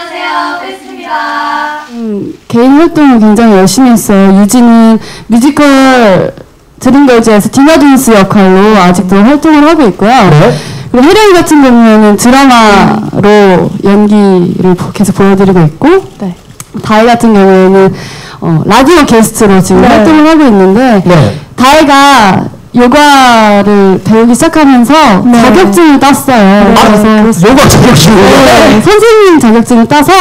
안녕하세요. 패스입니다. 음, 개인 활동을 굉장히 열심히 했어요. 유진은 뮤지컬 드림걸즈에서 디나둔스 역할로 아직도 활동을 하고 있고요. 네? 그리고 혜령이 같은 경우에는 드라마로 연기를 계속 보여드리고 있고 네. 다혜 같은 경우에는 어, 라디오 게스트로 지금 네. 활동을 하고 있는데 네. 다혜가 요가를 배우기 시작하면서 네. 자격증을 땄어요. 아, 그래서 요가 자격증이요? 네, 선생님 자격증을 따서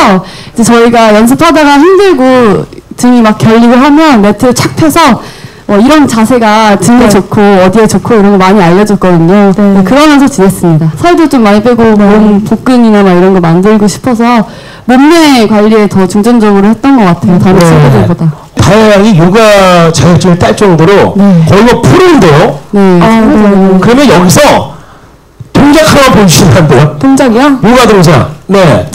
이제 저희가 연습하다가 힘들고 등이 막 결리고 하면 매트를 착 펴서 어, 이런 자세가 등에 네. 좋고 어디에 좋고 이런 거 많이 알려줬거든요. 네. 네, 그러면서 지냈습니다. 살도 좀 많이 빼고 몸 복근이나 막 이런 거 만들고 싶어서 몸매 관리에 더 중점적으로 했던 것 같아요. 다른 네. 친구들보다. 다양히 요가 자격증을 딸 정도로 네. 거의 뭐 프로인데요. 네. 아, 네. 그러면 여기서 동작 하나 보여주시면 안 돼요? 동작이요? 요가 동작. 네.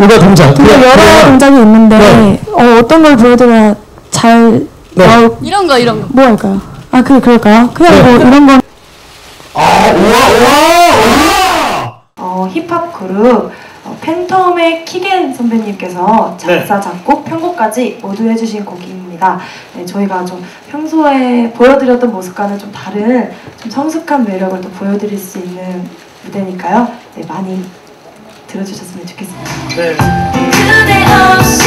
요가 동작. 근데 그냥- 여러 그냥- 동작이 있는데 네. 어, 어떤 걸 보여드려야 잘 네. 나올 이런 거 이런 거. 뭐 할까요? 아 그래 그럴까요? 그냥 네. 뭐 이런 건 아, 우와, 우와! 어, 힙합 그룹 어, 팬텀의 키겐 선배님께서 작사, 작곡, 편곡까지 모두 해주신 곡입니다. 네, 저희가 좀 평소에 보여드렸던 모습과는 좀 다른 좀 성숙한 매력을 또 보여드릴 수 있는 무대니까요. 네, 많이 들어주셨으면 좋겠습니다. 난